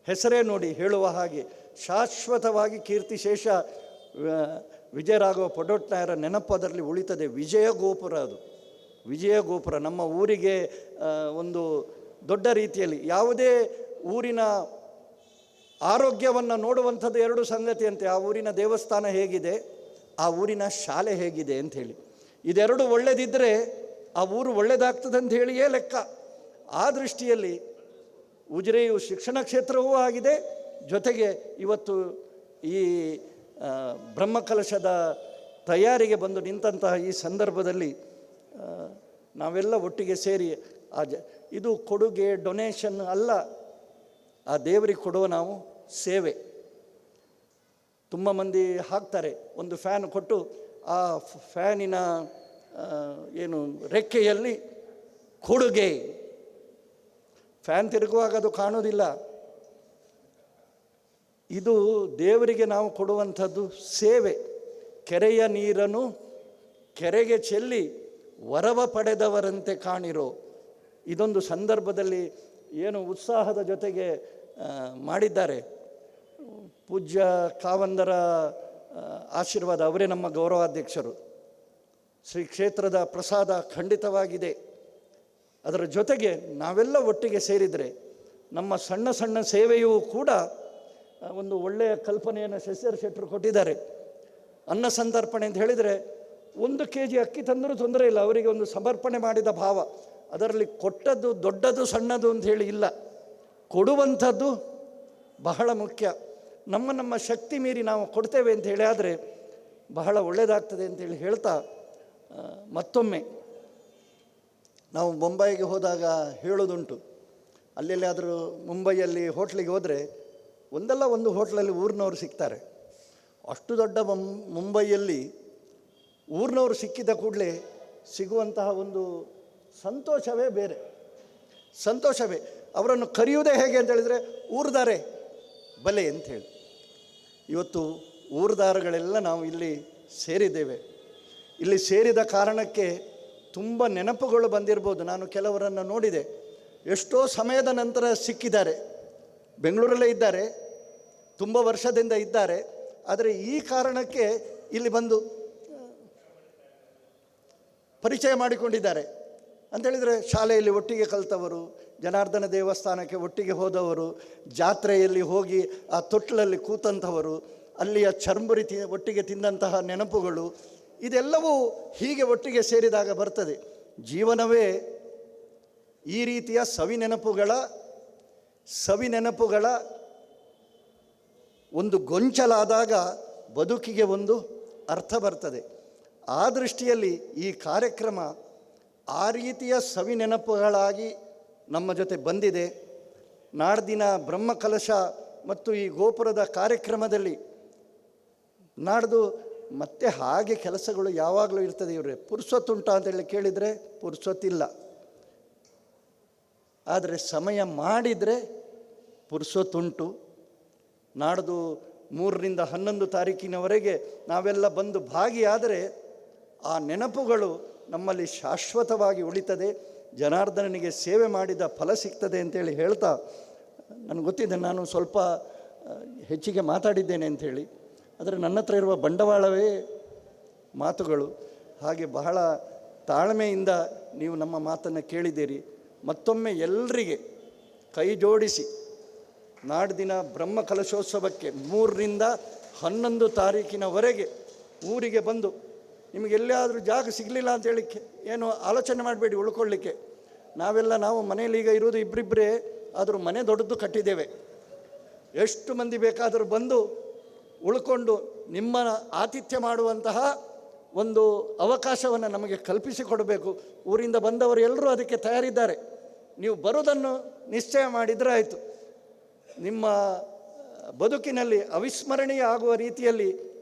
ಹೆಸರೇ ನೋಡಿ ಹೇಳುವ ಹಾಗೆ ಶಾಶ್ವತವಾಗಿ ಕೀರ್ತಿಶೇಷ ಶೇಷ ವಿಜಯರಾಘವ ಪಡೋಟ್ನಾಯರ ನೆನಪದರಲ್ಲಿ ಉಳಿತದೆ. ವಿಜಯ ಗೋಪುರ ಅದು. ವಿಜಯ ಗೋಪುರ ನಮ್ಮ ಊರಿಗೆ ಒಂದು ದೊಡ್ಡ ರೀತಿಯಲ್ಲಿ ಯಾವುದೇ ಊರಿನ ಆರೋಗ್ಯವನ್ನು ನೋಡುವಂಥದ್ದು ಎರಡು ಸಂಗತಿಯಂತೆ ಆ ಊರಿನ ದೇವಸ್ಥಾನ ಹೇಗಿದೆ, ಆ ಊರಿನ ಶಾಲೆ ಹೇಗಿದೆ ಅಂಥೇಳಿ ಇದೆರಡು ಒಳ್ಳೆದಿದ್ದರೆ ಆ ಊರು ಒಳ್ಳೆಯದಾಗ್ತದೆ ಅಂತ ಹೇಳಿಯೇ ಲೆಕ್ಕ. ಆ ದೃಷ್ಟಿಯಲ್ಲಿ ಉಜಿರೆಯು ಶಿಕ್ಷಣ ಕ್ಷೇತ್ರವೂ ಆಗಿದೆ. ಜೊತೆಗೆ ಇವತ್ತು ಈ ಬ್ರಹ್ಮಕಲಶದ ತಯಾರಿಗೆ ಬಂದು ನಿಂತಹ ಈ ಸಂದರ್ಭದಲ್ಲಿ ನಾವೆಲ್ಲ ಒಟ್ಟಿಗೆ ಸೇರಿ, ಆ ಇದು ಕೊಡುಗೆ ಡೊನೇಷನ್ ಅಲ್ಲ. ಆ ದೇವರಿಗೆ ಕೊಡುವ ನಾವು ಸೇವೆ. ತುಂಬ ಮಂದಿ ಹಾಕ್ತಾರೆ, ಒಂದು ಫ್ಯಾನ್ ಕೊಟ್ಟು ಆ ಫ್ಯಾನಿನ ಏನು ರೆಕ್ಕೆಯಲ್ಲಿ ಕೊಡುಗೆ. ಫ್ಯಾನ್ ತಿರುಗುವಾಗ ಅದು ಕಾಣೋದಿಲ್ಲ ಇದು ದೇವರಿಗೆ ನಾವು ಕೊಡುವಂಥದ್ದು ಸೇವೆ. ಕೆರೆಯ ನೀರನ್ನು ಕೆರೆಗೆ ಚೆಲ್ಲಿ, ವರವ ಪಡೆದವರಂತೆ ಕಾಣಿರೋ ಇದೊಂದು ಸಂದರ್ಭದಲ್ಲಿ ಏನು ಉತ್ಸಾಹದ ಜೊತೆಗೆ ಮಾಡಿದ್ದಾರೆ. ಪೂಜ್ಯ ಕಾವಂದರ ಆಶೀರ್ವಾದ ಅವರೇ ನಮ್ಮ ಗೌರವಾಧ್ಯಕ್ಷರು. ಶ್ರೀ ಕ್ಷೇತ್ರದ ಪ್ರಸಾದ ಖಂಡಿತವಾಗಿದೆ. ಅದರ ಜೊತೆಗೆ ನಾವೆಲ್ಲ ಒಟ್ಟಿಗೆ ಸೇರಿದರೆ ನಮ್ಮ ಸಣ್ಣ ಸಣ್ಣ ಸೇವೆಯೂ ಕೂಡ ಒಂದು ಒಳ್ಳೆಯ ಕಲ್ಪನೆಯನ್ನು ಶಶಿಧರ್ ಶೆಟ್ಟರು ಕೊಟ್ಟಿದ್ದಾರೆ. ಅನ್ನ ಸಂತರ್ಪಣೆ ಅಂತ ಹೇಳಿದರೆ, ಒಂದು ಕೆ ಜಿ ಅಕ್ಕಿ ತಂದರೂ ತೊಂದರೆ ಇಲ್ಲ, ಅವರಿಗೆ ಒಂದು ಸಮರ್ಪಣೆ ಮಾಡಿದ ಭಾವ. ಅದರಲ್ಲಿ ಕೊಟ್ಟದ್ದು ದೊಡ್ಡದು ಸಣ್ಣದು ಅಂತ ಹೇಳಿ ಇಲ್ಲ. ಕೊಡುವಂಥದ್ದು ಬಹಳ ಮುಖ್ಯ. ನಮ್ಮ ನಮ್ಮ ಶಕ್ತಿ ಮೀರಿ ನಾವು ಕೊಡ್ತೇವೆ ಅಂತ ಹೇಳಿ ಆದರೆ ಬಹಳ ಒಳ್ಳೆಯದಾಗ್ತದೆ ಅಂತೇಳಿ ಹೇಳ್ತಾ ಮತ್ತೊಮ್ಮೆ. ನಾವು ಮುಂಬೈಗೆ ಹೋದಾಗ ಹೇಳೋದುಂಟು ಅಲ್ಲೆಲ್ಲಾದರೂ ಮುಂಬೈಯಲ್ಲಿ ಹೋಟ್ಲಿಗೆ ಹೋದರೆ ಒಂದಲ್ಲ ಒಂದು ಹೋಟ್ಲಲ್ಲಿ ಊರಿನವರು ಸಿಗ್ತಾರೆ. ಅಷ್ಟು ದೊಡ್ಡ ಮುಂಬೈಯಲ್ಲಿ ಊರಿನವರು ಸಿಕ್ಕಿದ ಕೂಡಲೇ ಸಿಗುವಂತಹ ಒಂದು ಸಂತೋಷವೇ ಬೇರೆ. ಸಂತೋಷವೇ. ಅವರನ್ನು ಕರೆಯುವುದೇ ಹೇಗೆ ಅಂತ ಹೇಳಿದರೆ, ಊರ್ದಾರೆ, ಬಲೆ ಅಂಥೇಳಿ ಇವತ್ತು ಊರ್ದಾರಗಳೆಲ್ಲ ನಾವು ಇಲ್ಲಿ ಸೇರಿದ್ದೇವೆ. ಇಲ್ಲಿ ಸೇರಿದ ಕಾರಣಕ್ಕೆ ತುಂಬ ನೆನಪುಗಳು ಬಂದಿರ್ಬೋದು. ನಾನು ಕೆಲವರನ್ನು ನೋಡಿದೆ. ಎಷ್ಟೋ ಸಮಯದ ನಂತರ ಸಿಕ್ಕಿದ್ದಾರೆ. ಬೆಂಗಳೂರಲ್ಲೇ ಇದ್ದಾರೆ. ತುಂಬ ವರ್ಷದಿಂದ ಇದ್ದಾರೆ. ಆದರೆ ಈ ಕಾರಣಕ್ಕೆ ಇಲ್ಲಿ ಬಂದು ಪರಿಚಯ ಮಾಡಿಕೊಂಡಿದ್ದಾರೆ. ಅಂತೇಳಿದರೆ ಶಾಲೆಯಲ್ಲಿ ಒಟ್ಟಿಗೆ ಕಲಿತವರು, ಜನಾರ್ದನ ದೇವಸ್ಥಾನಕ್ಕೆ ಒಟ್ಟಿಗೆ ಹೋದವರು, ಜಾತ್ರೆಯಲ್ಲಿ ಹೋಗಿ ಆ ತೊಟ್ಲಲ್ಲಿ ಕೂತಂಥವರು, ಅಲ್ಲಿಯ ಚರ್ಮುರಿ ತಿ, ಒಟ್ಟಿಗೆ ತಿಂದಂತಹ ನೆನಪುಗಳು, ಇದೆಲ್ಲವೂ ಹೀಗೆ ಒಟ್ಟಿಗೆ ಸೇರಿದಾಗ ಬರ್ತದೆ. ಜೀವನವೇ ಈ ರೀತಿಯ ಸವಿ ನೆನಪುಗಳ ಸವಿ ನೆನಪುಗಳ ಒಂದು ಗೊಂಚಲಾದಾಗ ಬದುಕಿಗೆ ಒಂದು ಅರ್ಥ ಬರ್ತದೆ. ಆ ದೃಷ್ಟಿಯಲ್ಲಿ ಈ ಕಾರ್ಯಕ್ರಮ ಆ ರೀತಿಯ ಸವಿ ನೆನಪುಗಳಾಗಿ ನಮ್ಮ ಜೊತೆ ಬಂದಿದೆ. ನಾಡ್ದಿನ ಬ್ರಹ್ಮಕಲಶ ಮತ್ತು ಈ ಗೋಪುರದ ಕಾರ್ಯಕ್ರಮದಲ್ಲಿ ನಾಡ್ದು ಮತ್ತೆ ಹಾಗೆ ಕೆಲಸಗಳು ಯಾವಾಗಲೂ ಇರ್ತದೆ ಇವರೇ. ಪುರುಸೊತ್ತುಂಟ ಅಂತೇಳಿ ಕೇಳಿದರೆ ಪುರ್ಸೊತ್ತಿಲ್ಲ. ಆದರೆ ಸಮಯ ಮಾಡಿದರೆ ಪುರ್ಸೊತ್ತುಂಟು. ನಾಡ್ದು ಮೂರರಿಂದ ಹನ್ನೊಂದು ತಾರೀಕಿನವರೆಗೆ ನಾವೆಲ್ಲ ಬಂದು ಭಾಗಿಯಾದರೆ ಆ ನೆನಪುಗಳು ನಮ್ಮಲ್ಲಿ ಶಾಶ್ವತವಾಗಿ ಉಳಿತದೆ, ಜನಾರ್ದನನಿಗೆ ಸೇವೆ ಮಾಡಿದ ಫಲ ಸಿಗ್ತದೆ ಅಂತೇಳಿ ಹೇಳ್ತಾ, ನನಗೆ ಗೊತ್ತಿದೆ, ನಾನು ಸ್ವಲ್ಪ ಹೆಚ್ಚಿಗೆ ಮಾತಾಡಿದ್ದೇನೆ ಅಂಥೇಳಿ ಆದರೆ ನನ್ನ ಹತ್ರ ಇರುವ ಬಂಡವಾಳವೇ ಮಾತುಗಳು. ಹಾಗೆ ಬಹಳ ತಾಳ್ಮೆಯಿಂದ ನೀವು ನಮ್ಮ ಮಾತನ್ನು ಕೇಳಿದ್ದೀರಿ. ಮತ್ತೊಮ್ಮೆ ಎಲ್ಲರಿಗೆ ಕೈ ಜೋಡಿಸಿ ನಾಡ್ದಿನ ಬ್ರಹ್ಮ ಕಲಶೋತ್ಸವಕ್ಕೆ ಮೂರರಿಂದ ಹನ್ನೊಂದು ತಾರೀಕಿನವರೆಗೆ ಊರಿಗೆ ಬಂದು ನಿಮಗೆ ಎಲ್ಲಿಯಾದರೂ ಜಾಗ ಸಿಗಲಿಲ್ಲ ಅಂತೇಳಿ ಹೇಳಿಕ್ಕೆ ಏನು ಆಲೋಚನೆ ಮಾಡಬೇಡಿ ಉಳ್ಕೊಳ್ಳಿಕ್ಕೆ. ನಾವೆಲ್ಲ ನಾವು ಮನೆಯಲ್ಲಿ ಈಗ ಇರೋದು ಇಬ್ಬರಿಬ್ಬರೇ ಆದರೂ ಮನೆ ದೊಡ್ಡದು ಕಟ್ಟಿದ್ದೇವೆ. ಎಷ್ಟು ಮಂದಿ ಬೇಕಾದರೂ ಬಂದು ಉಳ್ಕೊಂಡು ನಿಮ್ಮ ಆತಿಥ್ಯ ಮಾಡುವಂತಹ ಒಂದು ಅವಕಾಶವನ್ನು ನಮಗೆ ಕಲ್ಪಿಸಿಕೊಡಬೇಕು. ಊರಿಂದ ಬಂದವರು ಎಲ್ಲರೂ ಅದಕ್ಕೆ ತಯಾರಿದ್ದಾರೆ. ನೀವು ಬರೋದನ್ನು ನಿಶ್ಚಯ ಮಾಡಿದರೆ ಆಯಿತು. ನಿಮ್ಮ ಬದುಕಿನಲ್ಲಿ ಅವಿಸ್ಮರಣೀಯ ಆಗುವ ರೀತಿಯಲ್ಲಿ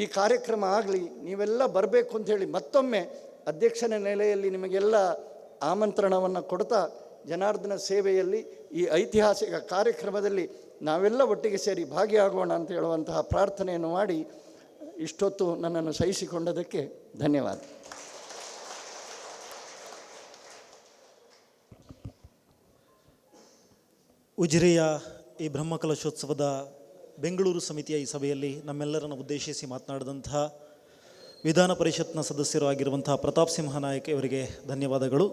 ಈ ಕಾರ್ಯಕ್ರಮ ಆಗಲಿ, ನೀವೆಲ್ಲ ಬರಬೇಕು ಅಂಥೇಳಿ ಮತ್ತೊಮ್ಮೆ ಅಧ್ಯಕ್ಷನ ನೆಲೆಯಲ್ಲಿ ನಿಮಗೆಲ್ಲ ಆಮಂತ್ರಣವನ್ನು ಕೊಡ್ತಾ ಜನಾರ್ದನ ಸೇವೆಯಲ್ಲಿ ಈ ಐತಿಹಾಸಿಕ ಕಾರ್ಯಕ್ರಮದಲ್ಲಿ ನಾವೆಲ್ಲ ಒಟ್ಟಿಗೆ ಸೇರಿ ಭಾಗಿಯಾಗೋಣ ಅಂತ ಹೇಳುವಂತಹ ಪ್ರಾರ್ಥನೆಯನ್ನು ಮಾಡಿ ಇಷ್ಟೊತ್ತು ನನ್ನನ್ನು ಸಹಿಸಿಕೊಂಡದಕ್ಕೆ ಧನ್ಯವಾದ. ಉಜಿರೆಯ ಈ ಬ್ರಹ್ಮಕಲಶೋತ್ಸವದ ಬೆಂಗಳೂರು ಸಮಿತಿಯ ಈ ಸಭೆಯಲ್ಲಿ ನಮ್ಮೆಲ್ಲರನ್ನು ಉದ್ದೇಶಿಸಿ ಮಾತನಾಡಿದಂತಹ ವಿಧಾನ ಪರಿಷತ್ನ ಸದಸ್ಯರು ಆಗಿರುವಂತಹ ಪ್ರತಾಪ್ ಸಿಂಹ ನಾಯಕ್ ಇವರಿಗೆ ಧನ್ಯವಾದಗಳು.